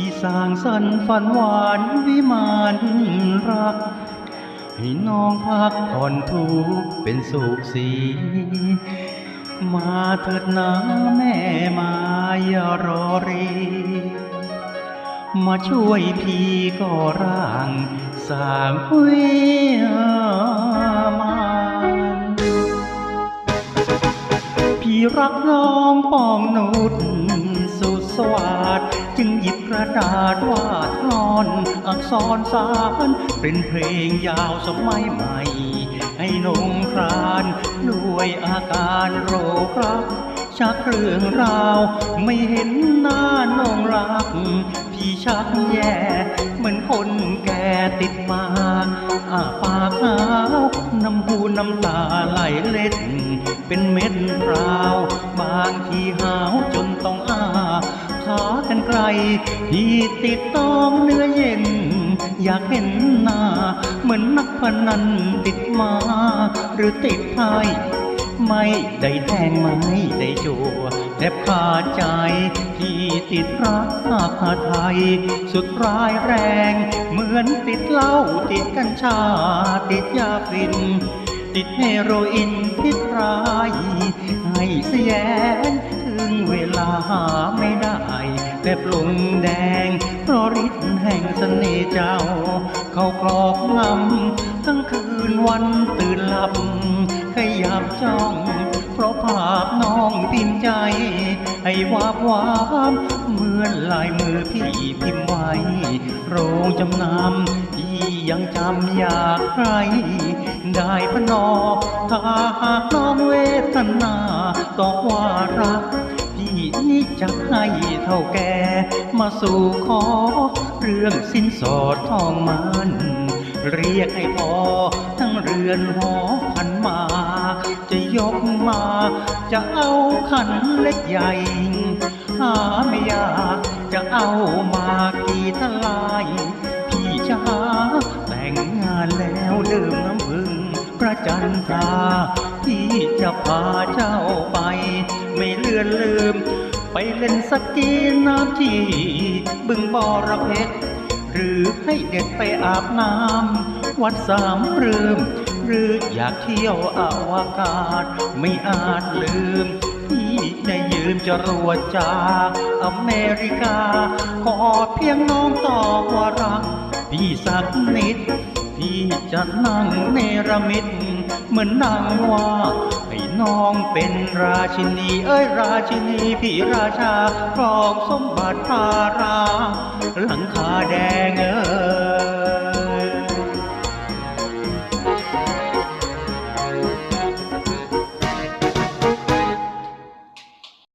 พี่สร้างสันฝันหวานวิมานรัก ให้น้องพักผ่อนทุกเป็นสุขสี มาเถิดนะแม่มาอย่ารอรี มาช่วยพี่ก่อร่างสร้างวิมานพี่รักน้องปองนุชสุสวัสดจึงหยิบ กระดาษวาดกลอนอักษรสารเป็นเพลงยาวสมัยใหม่ ให้นงครานด้วยอาการโรครักชักเรื่องราว ไม่เห็นหน้านงรัก พี่ชักแย่เหมือนคนแก่ติดมาอาปากหาวน้ำหูน้ำตาไหลเล็ด เป็นเม็ดราว บางทีหาวจ พี่ติดตองเนื้อเย็น อยากเห็นหน้า เหมือนนักพนันติดมา หรือติดไพ่ไม่ได้แทงไม่ได้จัวแทบขาดใจ พี่ติดรักอาไทย สุดร้ายแรง เหมือนติดเหล้าติดกัญชา ติดยาฝิ่นติดเฮโรอีนพิษร้าย ให้เสียงถึงเวลาไม่ได้ แบบลงแดง เพราะฤทธิ์แห่งเสน่ห์เจ้า เขาครอบงำทั้งคืนวันตื่นหลับ ขยับจ้อง เพราะภาพน้องพิมพ์ใจ ให้วาบวามเหมือนลายมือพี่พิมพ์ไว้ โรงจำนำพี่ยังจำอยากใคร ได้พนอ ถ้าหากน้องเวทนาต่อว่ารัก จะให้เท่าแกมาสู่ขอ เรื่องสินสอดทองมัน เรียกให้พอ ทั้งเรือนหอพันมา จะยกมา จะเอาขันเล็กใหญ่หาไม่ยากจะเอามากี่ทลาย พี่จะหาแต่งงานแล้วดื่มน้ำพึ่งพระจันทราพี่จะพาเจ้าไป ไปเล่นสกกีน้ำที่บึงบอระเพ็ดหรือให้เด็กไปอาบน้ำวัดสามเรืม หรืออยากเที่ยวอวกาศไม่อาจลืมพี่ได้ยืมจรวดจากอเมริกา ขอเพียงน้องตอบว่ารัก พี่สักนิด พี่จะนั่งเนรมิตเหมือนนางว่า เป็นราชินีเอ้ยราชินีพี่ราชาครองสมบัติพารามหลังคาแดงเอ้ย